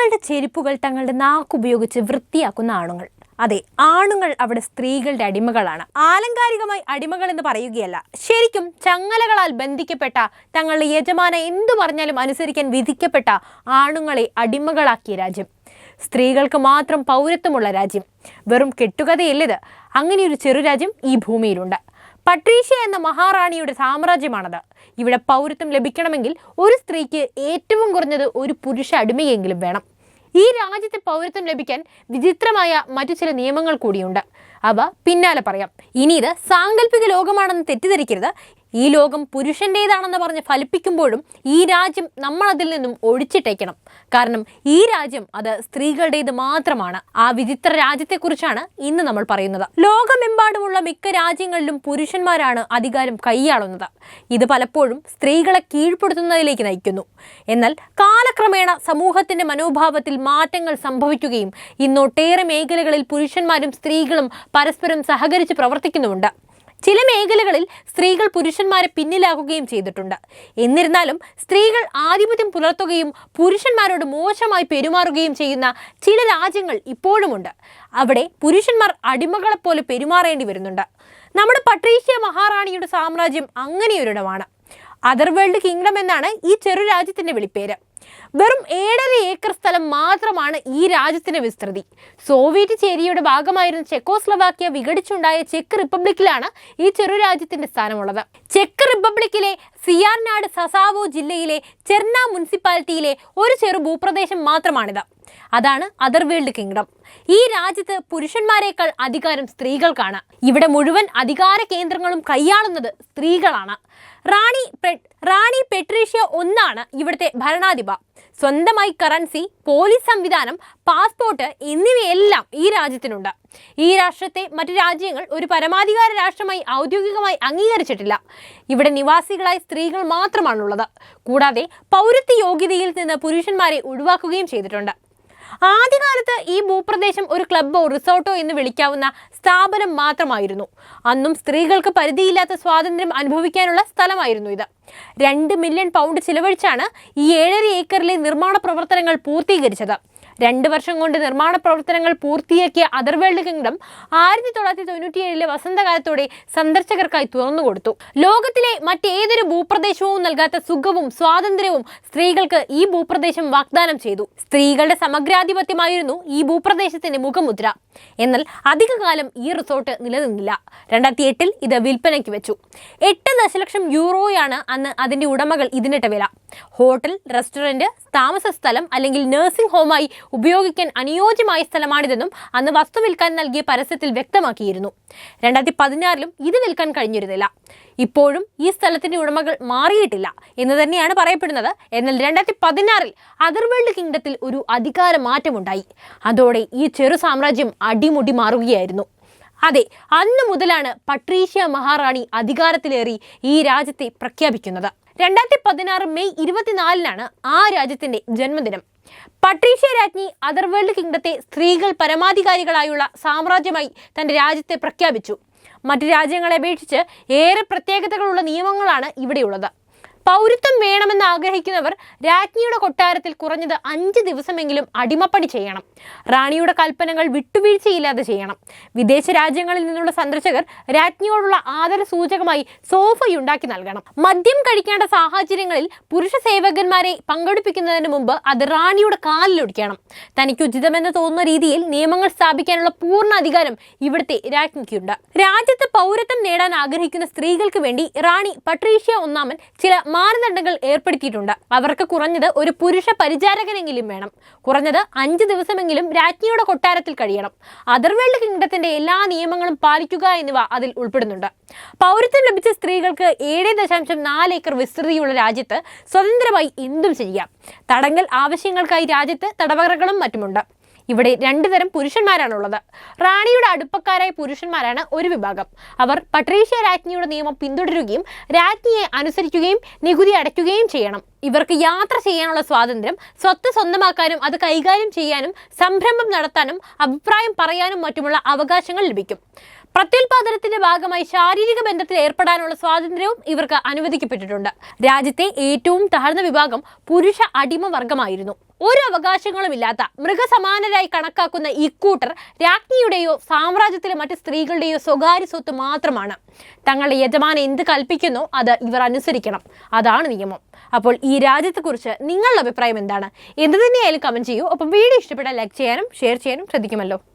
സ്ത്രീകളുടെ ചെരുപ്പുകൾ തങ്ങളുടെ നാക്കുപയോഗിച്ച് വൃത്തിയാക്കുന്ന ആണുങ്ങൾ. അതെ ആണുങ്ങൾ അവിടെ സ്ത്രീകളുടെ അടിമകളാണ്. ആലങ്കാരികമായി അടിമകൾ എന്ന് പറയുകയല്ല. ശരിക്കും ചങ്ങലകളാൽ ബന്ധിക്കപ്പെട്ട തങ്ങളുടെ യജമാന എന്തു പറഞ്ഞാലും അനുസരിക്കാൻ വിധിക്കപ്പെട്ട ആണുങ്ങളെ അടിമകളാക്കിയ രാജ്യം. സ്ത്രീകൾക്ക് മാത്രം പൗരത്വമുള്ള രാജ്യം. വെറും കെട്ടുകഥയല്ലിത് അങ്ങനെയൊരു ചെറുരാജ്യം ഈ ഭൂമിയിലുണ്ട്. പട്രീഷ്യ എന്ന മഹാറാണിയുടെ സാമ്രാജ്യമാണത്. ഇവിടെ പൗരത്വം ലഭിക്കണമെങ്കിൽ ഒരു സ്ത്രീക്ക് ഏറ്റവും കുറഞ്ഞത് ഒരു പുരുഷ അടിമയെങ്കിലും വേണം. ഈ രാജ്യത്തെ പൗരത്വം ലഭിക്കാൻ വിചിത്രമായ മറ്റു ചില നിയമങ്ങൾ കൂടിയുണ്ട്. അവ പിന്നാലെ പറയാം. ഇനി ഇത് സാങ്കല്പിക ലോകമാണെന്ന് തെറ്റിദ്ധരിക്കരുത്. ഈ ലോകം പുരുഷന്റേതാണെന്ന് പറഞ്ഞ് ഫലിപ്പിക്കുമ്പോഴും ഈ രാജ്യം നമ്മൾ അതിൽ നിന്നും ഒഴിച്ചിട്ടേക്കണം. കാരണം ഈ രാജ്യം അത് സ്ത്രീകളുടേത് മാത്രമാണ്. ആ വിചിത്ര രാജ്യത്തെക്കുറിച്ചാണ് ഇന്ന് നമ്മൾ പറയുന്നത്. ലോകമെമ്പാടുമുള്ള മിക്ക രാജ്യങ്ങളിലും പുരുഷന്മാരാണ് അധികാരം കൈയാളുന്നത്. ഇത് പലപ്പോഴും സ്ത്രീകളെ കീഴ്പ്പെടുത്തുന്നതിലേക്ക് നയിക്കുന്നു. എന്നാൽ കാലക്രമേണ സമൂഹത്തിന്റെ മനോഭാവത്തിൽ മാറ്റങ്ങൾ സംഭവിക്കുകയും ഇന്നൊട്ടേറെ മേഖലകളിൽ പുരുഷന്മാരും സ്ത്രീകളും പരസ്പരം സഹകരിച്ച് പ്രവർത്തിക്കുന്നുമുണ്ട്. ചില മേഖലകളിൽ സ്ത്രീകൾ പുരുഷന്മാരെ പിന്നിലാക്കുകയും ചെയ്തിട്ടുണ്ട്. എന്നിരുന്നാലും സ്ത്രീകൾ ആധിപത്യം പുലർത്തുകയും പുരുഷന്മാരോട് മോശമായി പെരുമാറുകയും ചെയ്യുന്ന ചില രാജ്യങ്ങൾ ഇപ്പോഴുമുണ്ട്. അവിടെ പുരുഷന്മാർ അടിമകളെപ്പോലെ പെരുമാറേണ്ടി വരുന്നുണ്ട്. നമ്മുടെ പട്രീഷ്യ മഹാറാണിയുടെ സാമ്രാജ്യം അങ്ങനെയൊരിടമാണ്. അതർ വേൾഡ് കിങ്ഡം എന്നാണ് ഈ ചെറു രാജ്യത്തിന്റെ വിളിപ്പേര്. വെറും ഏഴര ഏക്കർ സ്ഥലം മാത്രമാണ് ഈ രാജ്യത്തിന്റെ വിസ്തൃതി. സോവിയറ്റ് ചേരിയുടെ ഭാഗമായിരുന്ന ചെക്കോസ്ലവാക്യ വിഘടിച്ചുണ്ടായ ചെക്ക് റിപ്പബ്ലിക്കിലാണ് ഈ ചെറു രാജ്യത്തിന്റെ സ്ഥാനമുള്ളത്. ചെക്ക് റിപ്പബ്ലിക്കിലെ സിയാർനാട് സസാവോ ജില്ലയിലെ ചെർണ മുനിസിപ്പാലിറ്റിയിലെ ഒരു ചെറു ഭൂപ്രദേശം മാത്രമാണിത്. അതാണ് അതർ വേൾഡ് കിങ്ഡം. ഈ രാജ്യത്ത് പുരുഷന്മാരെക്കാൾ അധികാരം സ്ത്രീകൾക്കാണ്. ഇവിടെ മുഴുവൻ അധികാര കേന്ദ്രങ്ങളും കൈയാളുന്നത് സ്ത്രീകളാണ്. റാണി റാണി പെട്രീഷ്യ ഒന്നാണ് ഇവിടുത്തെ ഭരണാധിപ. സ്വന്തമായി കറൻസി പോലീസ് സംവിധാനം പാസ്പോർട്ട് എന്നിവയെല്ലാം ഈ രാജ്യത്തിനുണ്ട്. ഈ രാഷ്ട്രത്തെ മറ്റു രാജ്യങ്ങൾ ഒരു പരമാധികാര രാഷ്ട്രമായി ഔദ്യോഗികമായി അംഗീകരിച്ചിട്ടില്ല. ഇവിടെ നിവാസികളായ സ്ത്രീകൾ മാത്രമാണുള്ളത്. കൂടാതെ പൗരത്വ യോഗ്യതയിൽ നിന്ന് പുരുഷന്മാരെ ഒഴിവാക്കുകയും ചെയ്തിട്ടുണ്ട്. ആദ്യകാലത്ത് ഈ ഭൂപ്രദേശം ഒരു ക്ലബ്ബോ റിസോർട്ടോ എന്ന് വിളിക്കാവുന്ന സ്ഥാപനം മാത്രമായിരുന്നു. അന്നും സ്ത്രീകൾക്ക് പരിധിയില്ലാത്ത സ്വാതന്ത്ര്യം അനുഭവിക്കാനുള്ള സ്ഥലമായിരുന്നു ഇത്. രണ്ട് മില്യൺ പൗണ്ട് ചിലവഴിച്ചാണ് ഈ ഏഴര ഏക്കറിലെ നിർമ്മാണ പ്രവർത്തനങ്ങൾ പൂർത്തീകരിച്ചത്. രണ്ട് വർഷം കൊണ്ട് നിർമ്മാണ പ്രവർത്തനങ്ങൾ പൂർത്തിയാക്കിയ അതർവേൾഡ് കിങ്ഡം ആയിരത്തി തൊള്ളായിരത്തി തൊണ്ണൂറ്റിയേഴിലെ വസന്തകാലത്തോടെ സന്ദർശകർക്കായി തുറന്നുകൊടുത്തു ലോകത്തിലെ മറ്റേതൊരു ഭൂപ്രദേശവും നൽകാത്ത സുഖവും സ്വാതന്ത്ര്യവും സ്ത്രീകൾക്ക് ഈ ഭൂപ്രദേശം വാഗ്ദാനം ചെയ്തു. സ്ത്രീകളുടെ സമഗ്രാധിപത്യമായിരുന്നു ഈ ഭൂപ്രദേശത്തിന്റെ മുഖമുദ്ര. എന്നാൽ അധികകാലം ഈ റിസോർട്ട് നിലനിന്നില്ല. രണ്ടായിരത്തി എട്ടിൽ ഇത് വിൽപ്പനയ്ക്ക് വെച്ചു. എട്ട് ദശലക്ഷം യൂറോയാണ് അന്ന് അതിന്റെ ഉടമകൾ ഇതിനിട്ട വില. ഹോട്ടൽ റെസ്റ്റോറന്റ് താമസ സ്ഥലം അല്ലെങ്കിൽ നഴ്സിംഗ് ഹോമായി ഉപയോഗിക്കാൻ അനുയോജ്യമായ സ്ഥലമാണിതെന്നും അന്ന് വസ്തു വിൽക്കാൻ നൽകിയ പരസ്യത്തിൽ വ്യക്തമാക്കിയിരുന്നു. രണ്ടായിരത്തി പതിനാറിലും ഇത് വിൽക്കാൻ കഴിഞ്ഞിരുന്നില്ല. ഇപ്പോഴും ഈ സ്ഥലത്തിന്റെ ഉടമകൾ മാറിയിട്ടില്ല എന്ന് തന്നെയാണ് പറയപ്പെടുന്നത്. എന്നാൽ രണ്ടായിരത്തി പതിനാറിൽ അതർവേൾഡ് കിങ്ഡത്തിൽ ഒരു അധികാര മാറ്റമുണ്ടായി അതോടെ ഈ ചെറു സാമ്രാജ്യം അടിമുടി മാറുകയായിരുന്നു. അതെ അന്ന് മുതലാണ് പട്രീഷ്യ മഹാറാണി അധികാരത്തിലേറി ഈ രാജ്യത്തെ പ്രഖ്യാപിക്കുന്നത്. രണ്ടായിരത്തി പതിനാറ് മെയ് ഇരുപത്തിനാലിനാണ് ആ രാജ്യത്തിന്റെ ജന്മദിനം. പട്രീഷ്യ രാജ്ഞി അതർവേൾഡ് കിങ്ഡത്തെ സ്ത്രീകൾ പരമാധികാരികളായുള്ള സാമ്രാജ്യമായി തന്റെ രാജ്യത്തെ പ്രഖ്യാപിച്ചു. മറ്റു രാജ്യങ്ങളെ അപേക്ഷിച്ച് ഏറെ പ്രത്യേകതകളുള്ള നിയമങ്ങളാണ് ഇവിടെയുള്ളത്. പൗരത്വം വേണമെന്ന് ആഗ്രഹിക്കുന്നവർ രാജ്ഞിയുടെ കൊട്ടാരത്തിൽ കുറഞ്ഞത് അഞ്ച് ദിവസമെങ്കിലും അടിമപ്പണി ചെയ്യണം. റാണിയുടെ കൽപ്പനകൾ വിട്ടുവീഴ്ചയില്ലാതെ ചെയ്യണം. വിദേശ രാജ്യങ്ങളിൽ നിന്നുള്ള സന്ദർശകർ രാജ്ഞിയോടുള്ള ആദര സൂചകമായി സോഫയുണ്ടാക്കി നൽകണം. മദ്യം കഴിക്കേണ്ട സാഹചര്യങ്ങളിൽ പുരുഷ സേവകന്മാരെ പങ്കെടുപ്പിക്കുന്നതിന് മുമ്പ് അത് റാണിയുടെ കാലിലൊടിക്കണം തനിക്ക് ഉചിതമെന്ന് തോന്നുന്ന രീതിയിൽ നിയമങ്ങൾ സ്ഥാപിക്കാനുള്ള പൂർണ അധികാരം ഇവിടുത്തെ രാജ്ഞിക്കുണ്ട്. രാജ്യത്ത് പൗരത്വം നേടാൻ ആഗ്രഹിക്കുന്ന സ്ത്രീകൾക്ക് വേണ്ടി റാണി പട്രീഷ്യ ഒന്നാമൻ ചില മാനദണ്ഡങ്ങൾ ഏർപ്പെടുത്തിയിട്ടുണ്ട്. അവർക്ക് കുറഞ്ഞത് ഒരു പുരുഷ പരിചാരകനെങ്കിലും വേണം. കുറഞ്ഞത് അഞ്ച് ദിവസമെങ്കിലും രാജ്ഞിയുടെ കൊട്ടാരത്തിൽ കഴിയണം. അതർവേൾഡ് കിങ്ഡത്തിന്റെ എല്ലാ നിയമങ്ങളും പാലിക്കുക എന്നിവ അതിൽ ഉൾപ്പെടുന്നുണ്ട്. പൗരത്വം ലഭിച്ച സ്ത്രീകൾക്ക് ഏഴ് ദശാംശം നാല് ഏക്കർ വിസ്തൃതിയുള്ള രാജ്യത്ത് സ്വതന്ത്രമായി എന്തും ചെയ്യാം. തടങ്കൽ ആവശ്യങ്ങൾക്കായി രാജ്യത്ത് തടവറകളും മറ്റുമുണ്ട്. ഇവിടെ രണ്ടു തരം പുരുഷന്മാരാണുള്ളത്. റാണിയുടെ അടുപ്പക്കാരായ പുരുഷന്മാരാണ് ഒരു വിഭാഗം. അവർ പട്രീഷ്യ രാജ്ഞിയുടെ നിയമം പിന്തുടരുകയും രാജ്ഞിയെ അനുസരിക്കുകയും നികുതി അടയ്ക്കുകയും ചെയ്യണം. ഇവർക്ക് യാത്ര ചെയ്യാനുള്ള സ്വാതന്ത്ര്യം സ്വത്ത് സ്വന്തമാക്കാനും അത് കൈകാര്യം ചെയ്യാനും സംരംഭം നടത്താനും അഭിപ്രായം പറയാനും മറ്റുമുള്ള അവകാശങ്ങൾ ലഭിക്കും. പ്രത്യുൽപാദനത്തിന്റെ ഭാഗമായി ശാരീരിക ബന്ധത്തിൽ ഏർപ്പെടാനുള്ള സ്വാതന്ത്ര്യവും ഇവർക്ക് അനുവദിക്കപ്പെട്ടിട്ടുണ്ട്. രാജ്യത്തെ ഏറ്റവും താഴ്ന്ന വിഭാഗം പുരുഷ അടിമ വർഗമായിരുന്നു. ഒരു അവകാശങ്ങളും ഇല്ലാത്ത മൃഗസമാനരായി കണക്കാക്കുന്ന ഇക്കൂട്ടർ രാജ്ഞിയുടെയോ സാമ്രാജ്യത്തിലെ മറ്റ് സ്ത്രീകളുടെയോ സ്വകാര്യ സ്വത്ത് മാത്രമാണ്. തങ്ങളുടെ യജമാനൻ എന്ത് കൽപ്പിക്കുന്നു അത് ഇവർ അനുസരിക്കണം. അതാണ് നിയമം. അപ്പോൾ ഈ രാജ്യത്തെക്കുറിച്ച് നിങ്ങളുടെ അഭിപ്രായം എന്താണ്? എന്ത് തന്നെയായാലും കമന്റ് ചെയ്യൂ. അപ്പം വീഡിയോ ഇഷ്ടപ്പെട്ടാൽ ലൈക്ക് ചെയ്യാനും ഷെയർ ചെയ്യാനും ശ്രദ്ധിക്കുമല്ലോ.